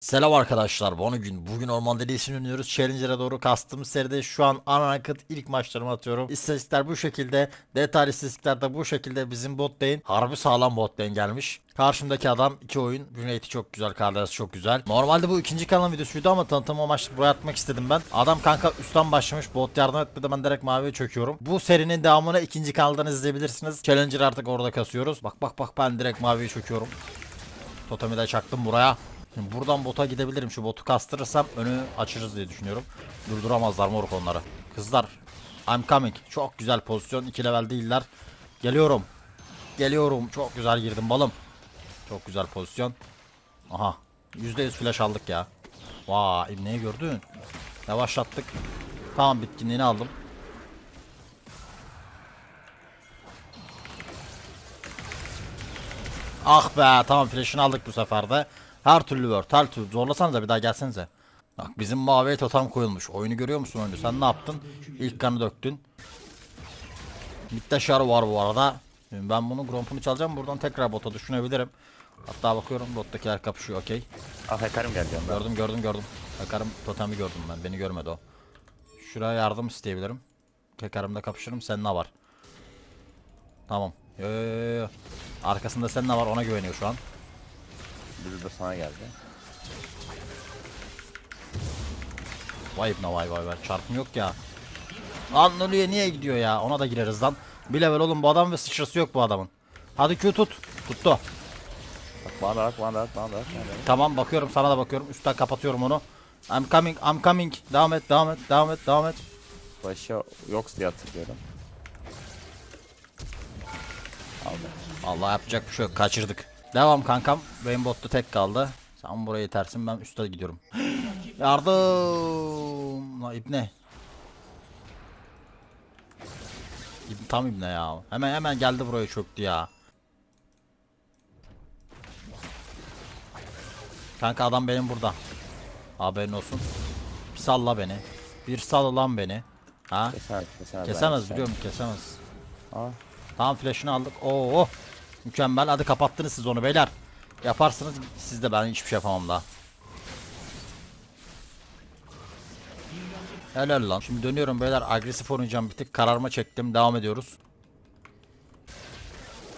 Selam arkadaşlar, bunu gün bugün orman delisi oynuyoruz. Challenger'a doğru kastım seride şu an ana akıt ilk maçlarımı atıyorum. İstatistikler bu şekilde, detaylı istatistikler de bu şekilde bizim bot lane. Harbi sağlam bot lane gelmiş. Karşımdaki adam iki oyun. Güneyt'i çok güzel, Kardeşi çok güzel. Normalde bu ikinci kanal videosuydu ama tanıtım amaçlı buraya atmak istedim ben. Adam kanka üstten başlamış, bot yardım etmedi ben direkt maviye çöküyorum. Bu serinin devamını ikinci kanaldan izleyebilirsiniz. Challenger artık orada kasıyoruz. Bak bak bak ben direkt maviye çöküyorum. Totemi de çaktım buraya. Şimdi buradan bota gidebilirim. Şu botu kastırırsam önü açırız diye düşünüyorum. Durduramazlar moruk onları. Kızlar. I'm coming. Çok güzel pozisyon. 2 level değiller. Geliyorum. Geliyorum. Çok güzel girdim balım. Çok güzel pozisyon. Aha. %100 flash aldık ya. Vay ibneyi gördün. Yavaşlattık. Tamam bitkinliğini aldım. Ah be tamam flash'ını aldık bu sefer de. Her türlü word her türlü zorlasanıza bir daha gelsenize. Bak bizim maviye totem koyulmuş. Oyunu görüyor musun oyunu? Sen ne yaptın? İlk kanı döktün. Midde şar var bu arada. Şimdi ben bunu grompunu çalacağım. Buradan tekrar bota düşünebilirim. Hatta bakıyorum bottakiler kapışıyor okey. Ah hacker'ım geldi yandan. Gördüm gördüm gördüm. Bakarım totemi gördüm ben. Beni görmedi o. Şuraya yardım isteyebilirim. Kekarımda kapışırım. Sen ne var? Tamam. Yo, yo, yo. Arkasında sen ne var ona güveniyor şu an. Biri de sana geldi. Vay ibne vay vay vay. Çarpım yok ya. Lan Nuriye niye gidiyor ya? Ona da gireriz lan. Bir level oğlum bu adam ve sıçrası yok bu adamın. Hadi Q tut. Tuttu. Bak bana bak bana bak bana bak. Tamam bakıyorum sana da bakıyorum. Üstten kapatıyorum onu. I'm coming, I'm coming. Devam et, devam et, devam et, devam et. Başı yok diye hatırlıyorum. Allah yapacak bir şey yok. Kaçırdık. Devam kankam. Benim botta tek kaldı. Sen burayı tersin ben üstte gidiyorum. Yardım. La ibne. İbn tam ibne ya. Hemen hemen geldi buraya çöktü ya. Kanka adam benim burada. Haberin olsun. Bir salla beni. Bir salla lan beni. Ha? Kesemez kesemez. Kesemez biliyorum kesemez. Aa, Tamam flash'ını aldık. Oo. Mükemmel. Hadi kapattınız siz onu beyler. Yaparsınız siz de ben hiçbir şey yapamam daha. Helal lan. Şimdi dönüyorum beyler. Agresif oynayacağım bir tık. Kararma çektim. Devam ediyoruz.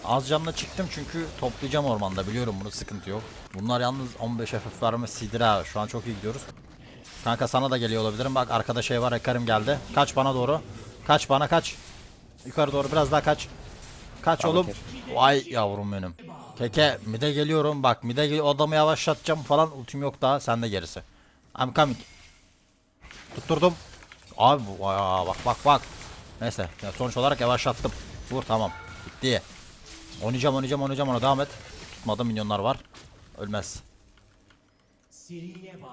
Az canla çıktım çünkü toplayacağım ormanda. Biliyorum bunu sıkıntı yok. Bunlar yalnız 15 FF verme sidir ha. Şu an çok iyi gidiyoruz. Kanka sana da geliyor olabilirim. Bak arkada şey var. Ekarim geldi. Kaç bana doğru. Kaç bana kaç. Yukarı doğru biraz daha kaç. Kaç Tamam, oğlum. Vay yavrum benim. Keke mide geliyorum bak mide gel o adamı yavaşlatacağım falan ultim yok daha sen de gerisi. I'm coming. Tutturdum. Abi bu aa, bak bak bak. Neyse ya sonuç olarak yavaşlattım. Vur tamam. Bitti. Oynayacağım oynayacağım oynayacağım ona devam et. Tutmadım minyonlar var. Ölmez.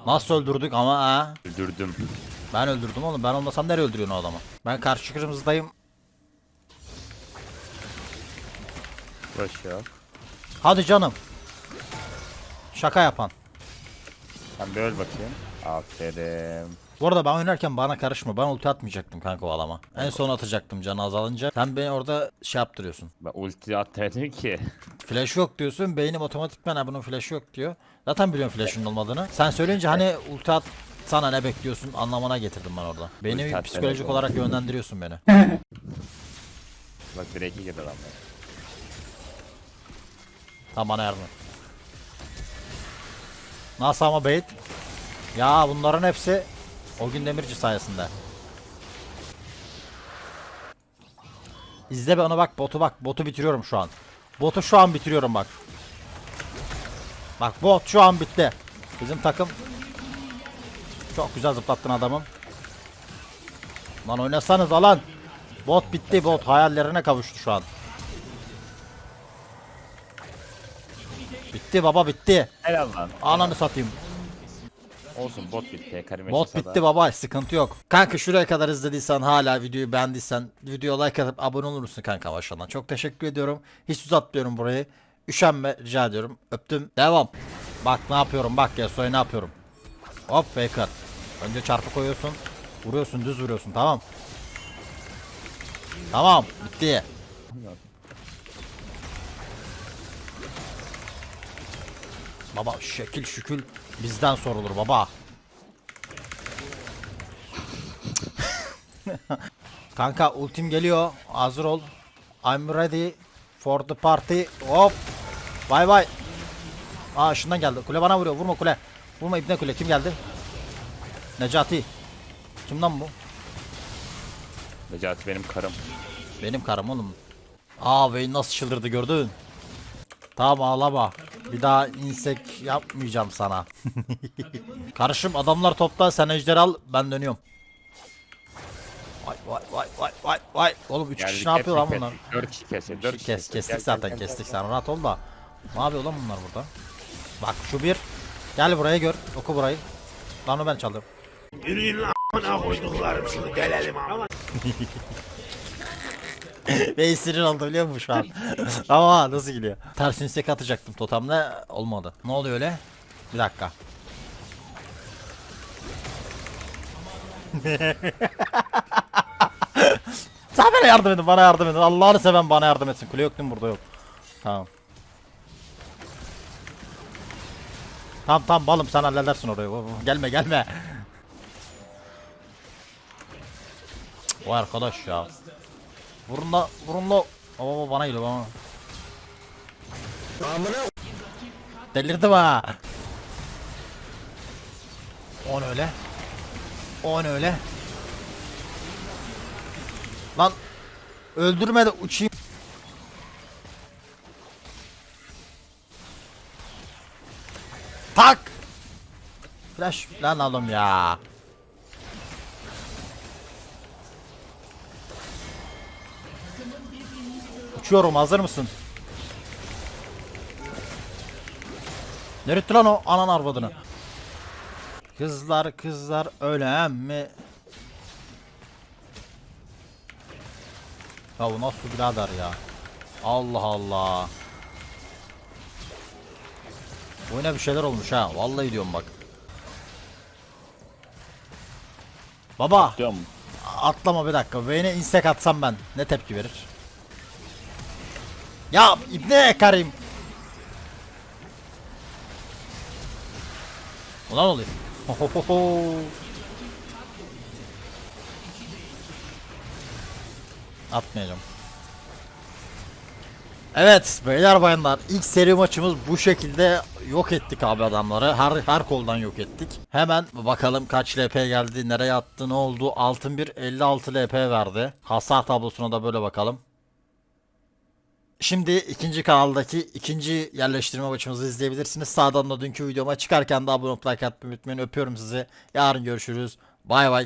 Nasıl öldürdük ama ha? öldürdüm. Ben öldürdüm oğlum. Ben olmasam nereye öldürüyorsun o adamı? Ben karşı kırmızıdayım. Başı yok. Hadi canım. Şaka yapan. Sen bir öl bakayım. Aferin. Bu arada ben oynarken bana karışma. Ben ulti atmayacaktım kanka o adama. En son atacaktım canı azalınca. Sen beni orada şey yaptırıyorsun. Ben ulti atmadım ki. Flash yok diyorsun. Beynim otomatikman ha bunun flash yok diyor. Zaten biliyorum flash'ın olmadığını. Sen söyleyince hani ulti at sana ne bekliyorsun anlamına getirdim ben orada. Beni Ulti at psikolojik demek olarak yönlendiriyorsun beni. Bak 1'e 2 girdi adamlar. Yardım et. Nasıl ama bait? Ya bunların hepsi o gün demirci sayesinde. İzle be ona bak botu bak botu bitiriyorum şu an. Botu şu an bitiriyorum bak. Bak bot şu an bitti. Bizim takım çok güzel zıplattın adamım. Lan oynasanız alan. Bot bitti bot hayallerine kavuştu şu an. Bitti baba bitti. Helal lan. Ananı satayım. Olsun bot bitti. Hacker'ım Bot yaşasa da- bitti baba sıkıntı yok. Kanka şuraya kadar izlediysen hala videoyu beğendiysen videoya like atıp abone olur musun kanka aşağıdan. Çok teşekkür ediyorum. Hiç uzatmıyorum burayı. Üşenme rica ediyorum. Öptüm. Devam. Bak ne yapıyorum bak ya soy ne yapıyorum. Hop faker. Önce çarpı koyuyorsun. Vuruyorsun düz vuruyorsun tamam. Tamam bitti. Baba şekil şükül bizden sorulur baba. Kanka ultim geliyor. Hazır ol. I'm ready for the party. Hop. Bay bay. Aa şundan geldi. Kule bana vuruyor. Vurma kule. Vurma ibne kule. Kim geldi? Necati. Kim lan bu? Necati benim karım. Benim karım oğlum. Aa Vayne nasıl çıldırdı gördün? Tamam ağlama. Bir daha insek yapmayacağım sana. Karışım adamlar topta sen ejder al ben dönüyorum. Vay vay vay vay vay vay. Oğlum 3 kişi ne yapıyor lan bunlar? 4 kişi kesin. 4 kişi Kes, kestik zaten kestik sen rahat ol da. Ne yapıyor lan bunlar burada? Bak şu bir. Gel buraya gör. Oku burayı. Lan o ben çalıyorum. Yürüyün lan a**ına koyduklarım şunu gelelim ama. Ve sinir oldu biliyor musun şu an? Ama nasıl gidiyor? Ters insek atacaktım totemle olmadı. Ne oluyor öyle? Bir dakika. Sen bana yardım edin, bana yardım edin. Allah'ını seven bana yardım etsin. Kule yok değil mi burada yok. Tamam. Tamam tamam balım sen halledersin orayı. Gelme gelme. Vay arkadaş ya. Vurun la vurun la. Baba bana geliyor bana. Delirdim ha. On öyle. On öyle. Lan öldürme de uçayım. Tak. Flash lan oğlum ya. Uçuyorum hazır mısın? Nerede lan o anan arvadını? Kızlar kızlar öyle mi? Ya bu nasıl birader ya? Allah Allah. Oyuna bir şeyler olmuş ha. Vallahi diyorum bak. Baba Diyorum. atlama bir dakika. Vayne'e insek atsam ben ne tepki verir? Ya İbne Karim. Ulan oluyor. Hohohoho. Atmayacağım. Evet beyler bayanlar ilk seri maçımız bu şekilde yok ettik abi adamları her her koldan yok ettik. Hemen bakalım kaç LP geldi nereye attı ne oldu altın bir 56 LP verdi. Hasar tablosuna da böyle bakalım. Şimdi ikinci kanaldaki ikinci yerleştirme maçımızı izleyebilirsiniz. Sağdan da dünkü videoma çıkarken de abone olup like unutmayın. Öpüyorum sizi. Yarın görüşürüz. Bay bay.